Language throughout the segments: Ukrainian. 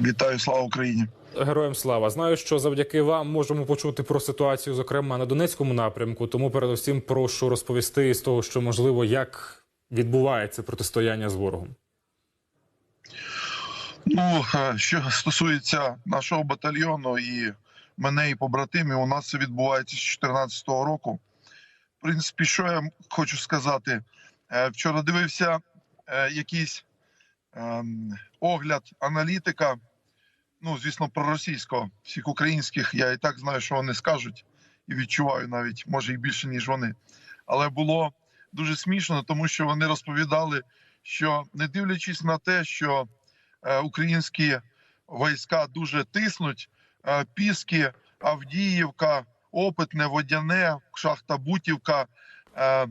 Вітаю, слава Україні. Героям слава знаю, що завдяки вам можемо почути про ситуацію, зокрема на Донецькому напрямку. Тому передусім прошу розповісти з того, що можливо, як відбувається протистояння з ворогом. Ну е, що стосується нашого батальйону і мене і побратимів, у нас це відбувається з 2014 року. В принципі, що я хочу сказати, Е, вчора дивився е, якийсь ем, огляд аналітика. Ну, звісно, проросійського. Всіх українських я і так знаю, що вони скажуть, і відчуваю навіть, може, і більше, ніж вони. Але було дуже смішно, тому що вони розповідали, що не дивлячись на те, що е, українські війська дуже тиснуть, е, Піски, Авдіївка, Опитне, Водяне, шахта Бутівка е,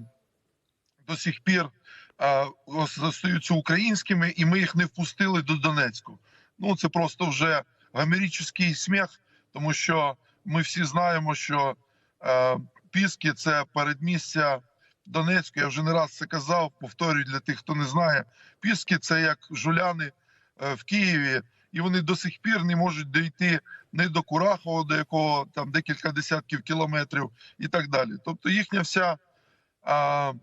до сих пір залишаються українськими, і ми їх не впустили до Донецьку. Ну це просто вже гомеричний сміх, тому що ми всі знаємо, що е, Піски це передмістя Донецьку. Я вже не раз це казав. Повторюю для тих, хто не знає. Піски це як жуляни е, в Києві, і вони до сих пір не можуть дійти не до Курахова, до якого там декілька десятків кілометрів, і так далі. Тобто їхня вся а,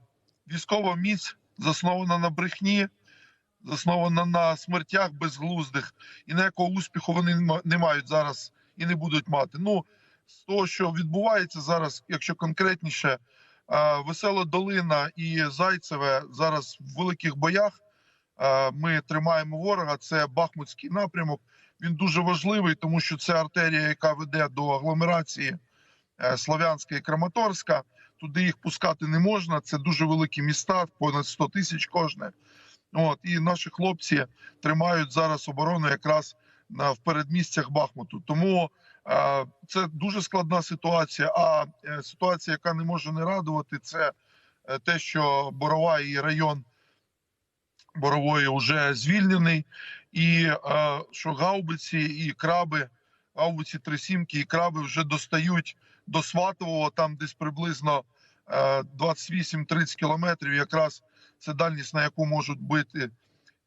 військова міць заснована на брехні, заснована на смертях безглуздих, і ніякого успіху вони не мають зараз і не будуть мати. Ну з того, що відбувається зараз, якщо конкретніше, весела долина і Зайцеве зараз в великих боях. Е, Ми тримаємо ворога. Це Бахмутський напрямок. Він дуже важливий, тому що це артерія, яка веде до агломерації е, Слов'янська і Краматорська. Туди їх пускати не можна. Це дуже великі міста, понад 100 тисяч кожне. От і наші хлопці тримають зараз оборону якраз на в передмістях Бахмуту. Тому е, це дуже складна ситуація. А е, ситуація, яка не може не радувати, це е, те, що Борова і район Борової вже звільнений, і е, що гаубиці і краби, гаубиці трисімки і краби вже достають до Сватового, там десь приблизно е, 28-30 кілометрів. Якраз це дальність, на яку можуть бити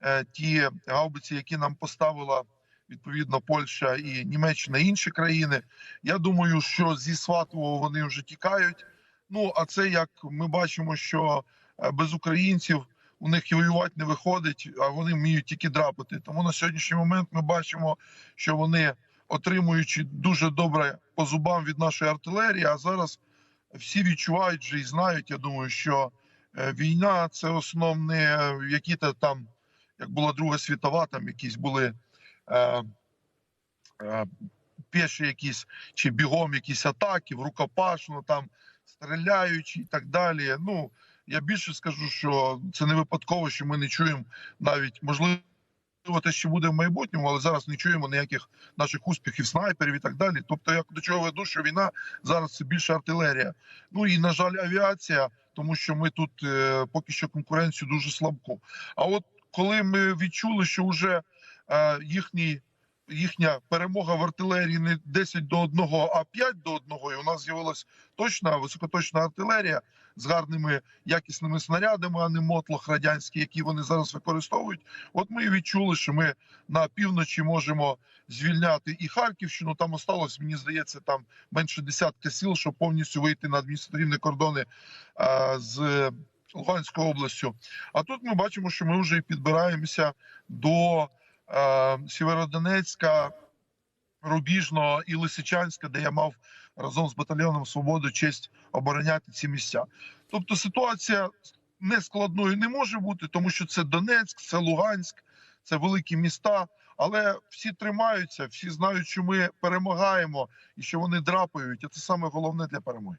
е, ті гаубиці, які нам поставила відповідно Польща і Німеччина і інші країни. Я думаю, що зі Сватового вони вже тікають. Ну а це як ми бачимо, що е, без українців у них і воювати не виходить, а вони вміють тільки драпати. Тому на сьогоднішній момент ми бачимо, що вони отримуючи дуже добре по зубам від нашої артилерії. А зараз всі відчувають вже і знають. Я думаю, що війна це основне е, які-то там, як була Друга світова, там якісь були. Е, е, Піші якісь чи бігом якісь атаки, в рукопашну, там стріляючи і так далі. Ну я більше скажу, що це не випадково, що ми не чуємо навіть можливо те, що буде в майбутньому, але зараз не чуємо ніяких наших успіхів, снайперів і так далі. Тобто, я до чого веду, що війна зараз це більше артилерія. Ну і на жаль, авіація, тому що ми тут е, поки що конкуренцію дуже слабку. А от коли ми відчули, що вже е, їхній. Їхня перемога в артилерії не 10 до 1, а 5 до 1, і у нас з'явилась точна високоточна артилерія з гарними якісними снарядами, а не мотлох радянський, які вони зараз використовують. От ми відчули, що ми на півночі можемо звільняти і Харківщину. Там осталось, мені здається, там менше десятка сіл, щоб повністю вийти на адміністративні кордони а, з Луганською областю. А тут ми бачимо, що ми вже підбираємося до Сєвєродонецька, Рубіжного і Лисичанська, де я мав разом з батальйоном Свободу честь обороняти ці місця. Тобто ситуація не складною не може бути, тому що це Донецьк, це Луганськ, це великі міста. Але всі тримаються, всі знають, що ми перемагаємо і що вони драпають. А це саме головне для перемоги.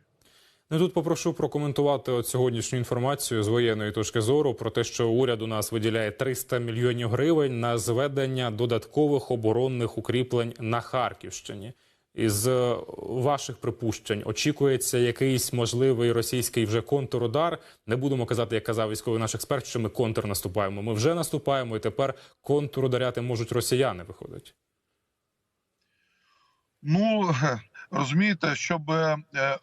Ну тут попрошу прокоментувати от сьогоднішню інформацію з воєнної точки зору про те, що уряд у нас виділяє 300 мільйонів гривень на зведення додаткових оборонних укріплень на Харківщині. Із е, ваших припущень очікується якийсь можливий російський вже контрудар. Не будемо казати, як казав військовий наш експерт, що ми контрнаступаємо. Ми вже наступаємо, і тепер контрударяти можуть росіяни. Виходить. Ну розумієте, щоб е, е,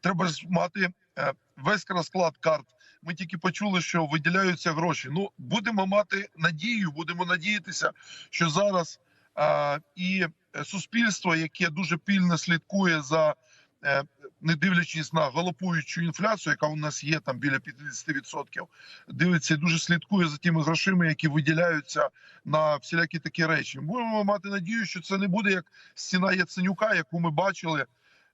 треба ж мати е, весь розклад карт. Ми тільки почули, що виділяються гроші. Ну будемо мати надію, будемо надіятися, що зараз Е, І суспільство, яке дуже пільно слідкує за не дивлячись на галопуючу інфляцію, яка у нас є там біля 50%, дивиться і дуже слідкує за тими грошима, які виділяються на всілякі такі речі. Будемо мати надію, що це не буде як стіна Яценюка, яку ми бачили.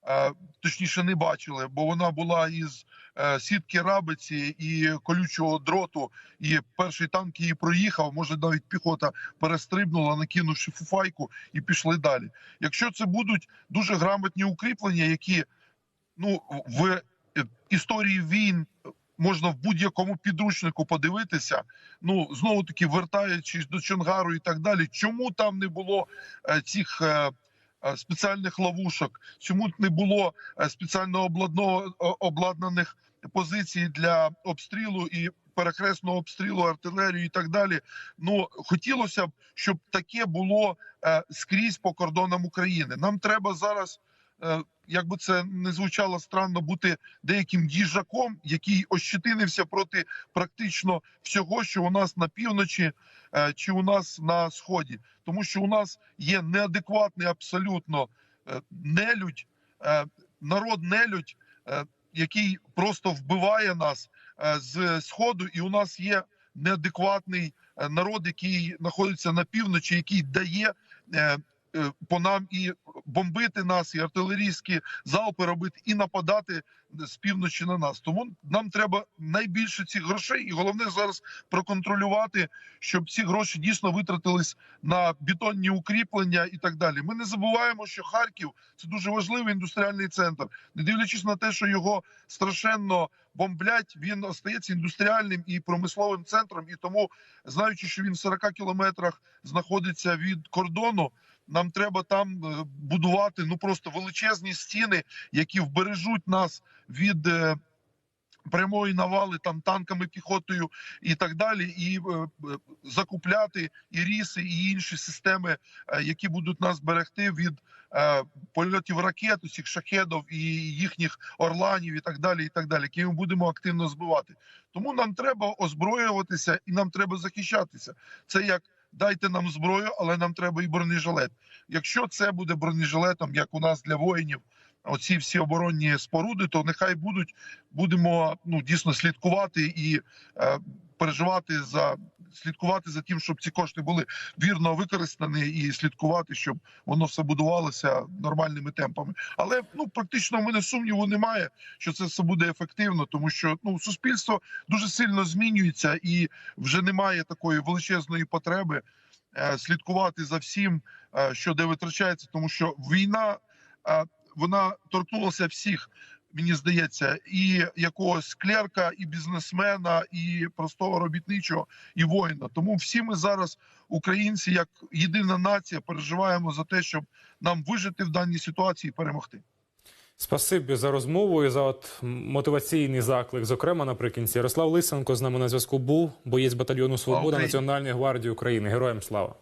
Е, Точніше, не бачили, бо вона була із е, сітки рабиці і колючого дроту. І перший танк її проїхав. Може, навіть піхота перестрибнула, накинувши фуфайку, і пішли далі. Якщо це будуть дуже грамотні укріплення, які ну в е, історії війн можна в будь-якому підручнику подивитися. Ну знову таки вертаючись до Чонгару і так далі. Чому там не було цих спеціальних ловушок? Чому не було е, спеціально обладнаних позицій для обстрілу і перехресного обстрілу артилерію і так далі? Ну хотілося б, щоб таке було е, скрізь по кордонам України. Нам треба зараз. Е, Як би це не звучало странно, бути деяким їжаком, який ощетинився проти практично всього, що у нас на півночі е, чи у нас на сході, тому що у нас є неадекватний абсолютно е, нелюдь, е, народ нелюдь, який просто вбиває нас з сходу, і у нас є неадекватний народ, який знаходиться на півночі, який дає. По нам і бомбити нас, і артилерійські залпи робити, і нападати з півночі на нас. Тому нам треба найбільше цих грошей, і головне зараз проконтролювати, щоб ці гроші дійсно витратились на бетонні укріплення і так далі. Ми не забуваємо, що Харків це дуже важливий індустріальний центр, не дивлячись на те, що його страшенно бомблять. Він остається індустріальним і промисловим центром. І тому, знаючи, що він в 40 кілометрах знаходиться від кордону. Нам треба там е, будувати ну просто величезні стіни, які вбережуть нас від е, прямої навали там танками, піхотою і так далі, і е, е, закупляти і ріси, і інші системи, е, які будуть нас берегти від е, польотів ракет, усіх шахедів і їхніх орланів, і так далі, і так далі, які ми будемо активно збивати. Тому нам треба озброюватися і нам треба захищатися. Це як дайте нам зброю, але нам треба і бронежилет. Якщо це буде бронежилетом, як у нас для воїнів, оці всі оборонні споруди, то нехай будуть будемо ну дійсно слідкувати і е, переживати за слідкувати за тим, щоб ці кошти були вірно використані, і слідкувати, щоб воно все будувалося нормальними темпами. Але ну практично в мене сумніву немає, що це все буде ефективно, тому що ну суспільство дуже сильно змінюється і вже немає такої величезної потреби е, слідкувати за всім, е, що де витрачається, тому що війна е, вона торкнулася всіх. Мені здається, і якогось клерка, і бізнесмена, і простого робітничого, і воїна. Тому всі ми зараз, українці, як єдина нація, переживаємо за те, щоб нам вижити в даній ситуації і перемогти. Спасибі за розмову і за от мотиваційний заклик. Зокрема, наприкінці Ярослав Лисенко з нами на зв'язку був боєць батальйону Свобода Національної гвардії України. Героям слава.